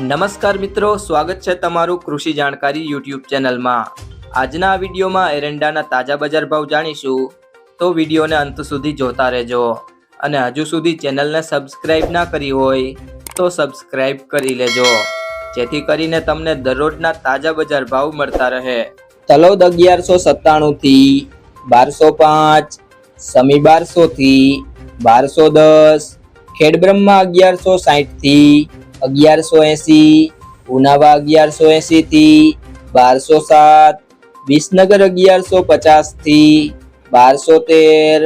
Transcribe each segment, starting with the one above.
નમસ્કાર મિત્રો, સ્વાગત છે તમારું કૃષિ જાણકારી યુટ્યુબ ચેનલમાં. આજના આ વિડીયોમાં એરંડાના તાજા બજાર ભાવ જાણીશું. તો વિડીયોને અંત સુધી જોતા રહેજો. અને હજુ સુધી ચેનલને સબસ્ક્રાઇબ ના કરી હોય, તો સબસ્ક્રાઇબ કરી લેજો. જેથી કરીને તમને દરરોજના તાજા બજાર ભાવ મળતા રહે. તલોદ અગિયારસો સત્તાણુંથી બારસો પાંચ, સમી બારસોથી બારસો દસ, ખેડબ્રહ્મા અગિયારસો સાઠથી અગિયારસો એસી, ઉનાવા અગિયારસો એસી થી બારસો સાત, વિસનગર અગિયારસો પચાસથી બારસો તેર,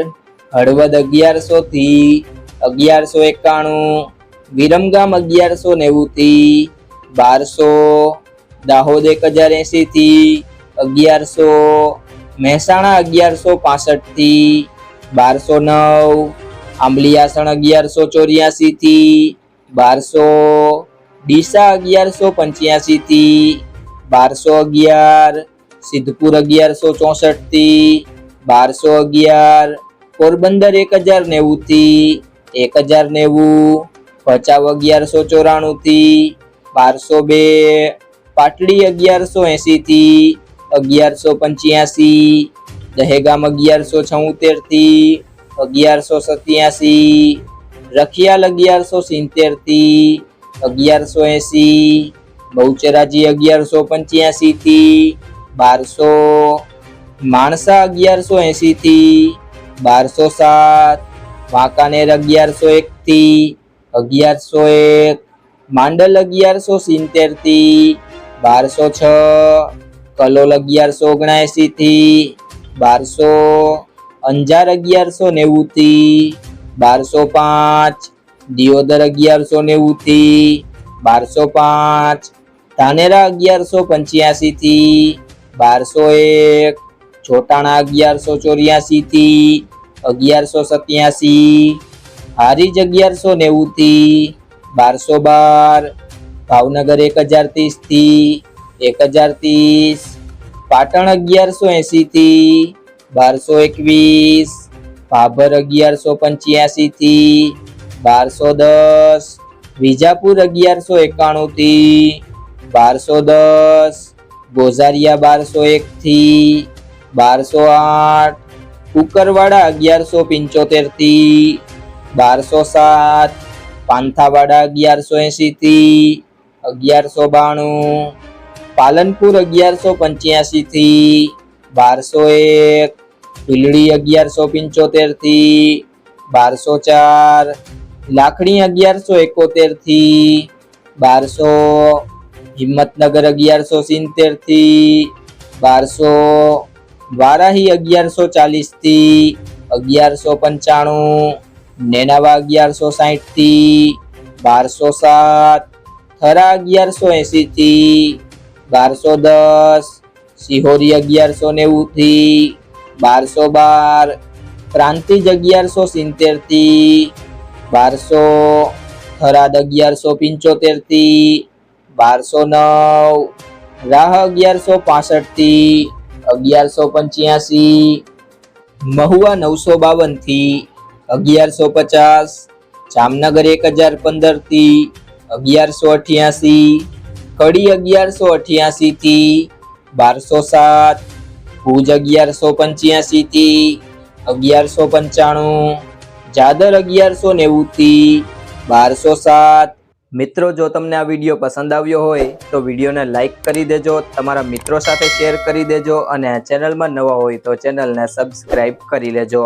હળવદ અગિયારસો થી અગિયારસો એકાણું, વિરમગામ અગિયારસો નેવું થી બારસો, દાહોદ એક હજાર એસી થી અગિયારસો, મહેસાણા અગિયારસો પાસઠથી બારસો નવ આંબલીયાસણ અગિયારસો ચોર્યાસી થી બારસો ડીસા અગિયારસો પંચ્યાસી થી બારસો અગિયાર, સિદ્ધપુર અગિયારસો ચોસઠથી બારસો અગિયાર, પોરબંદર એક હજાર નેવું થી એક હજાર નેવું, ભચાઉ અગિયારસો ચોરાણું થી બારસો બે, પાટડી અગિયારસો એંસી થી અગિયારસો પંચ્યાસી, દહેગામ અગિયારસો છોતેરથી અગિયારસો સત્યાસી રખિયાલ અગિયારસો સિત્તેરથી અગિયારસો એંસી, બહુચરાજી અગિયારસો પંચ્યાસી થી બારસો, માણસા અગિયારસો એસી થી બારસો સાત, વાંકાનેર અગિયારસો એક થી અગિયારસો એક, માંડલ અગિયારસો સિત્તેરથી બારસો છ, કલોલ અગિયારસો ઓગણએંસી થી બારસો, અંજાર અગિયારસો નેવું થી બારસો પાંચ, દિયોદર અગિયારસો નેવું બારસો પાંચ, ધાનેરા અગિયારસો પંચ્યાસી થી બારસો એક ચોટાણા અગિયારસો ચોર્યાસી થી અગિયારસો સત્યાસી, હારીજ અગિયારસો નેવું થી બારસો બાર, ભાવનગર એક હજાર ત્રીસથી એક હજાર ત્રીસ, પાટણ અગિયારસો એંસી થી બારસો એકવીસ ભાભર અગિયારસો પંચ્યાસી થી બારસો દસ, વિજાપુર અગિયારસો એકાણું થી બારસો દસ, ગોઝારિયા બારસો એક થી બારસો આઠ, કુકરવાડા અગિયારસો પંચોતેરથી બારસો સાત, પાંથાવાડા અગિયારસો એંસી થી અગિયારસો બાણું, પાલનપુર અગિયારસો પંચ્યાસી થી બારસો એક ભીલડી અગિયારસો પંચોતેરથી બારસો ચાર, લાખણી અગિયારસો એકોતેરથી બારસો, હિંમતનગર અગિયારસો સિત્તેરથી બારસો, વારાહી અગિયારસો ચાલીસથી અગિયારસો પંચાણું, નેનાવા અગિયારસો સાહીઠથી બારસો સાત, થરા અગિયારસો એંસી થી બારસો દસ, સિહોરી અગિયારસો નેવું થી બારસો બાર. પ્રાંતિજ અગિયારસો સિત્તેરથી બારસો થરાદ અગિયારસો પંચોતેરથી બારસો નવ. રાહ અગિયારસો પાસઠથી અગિયારસો પંચ્યાસી. મહુવા નવસો બાવનથી અગિયારસો પચાસ. જામનગર એક હજાર પંદરથી અગિયારસો અઠ્યાસી. કડી અગિયારસો અઠ્યાસી થી બારસો સાત. ભુજ અગિયારસો પંચ્યાસી થી અગિયારસો પંચાણું, જાદર અગિયારસો નેવું થી બારસો સાત. મિત્રો, જો તમને આ વીડિયો પસંદ આવ્યો હોય, તો વિડીયોને લાઇક કરી દેજો, તમારા મિત્રો સાથે શેર કરી દેજો અને ચેનલમાં નવા હોય તો ચેનલને સબસ્ક્રાઈબ કરી લેજો.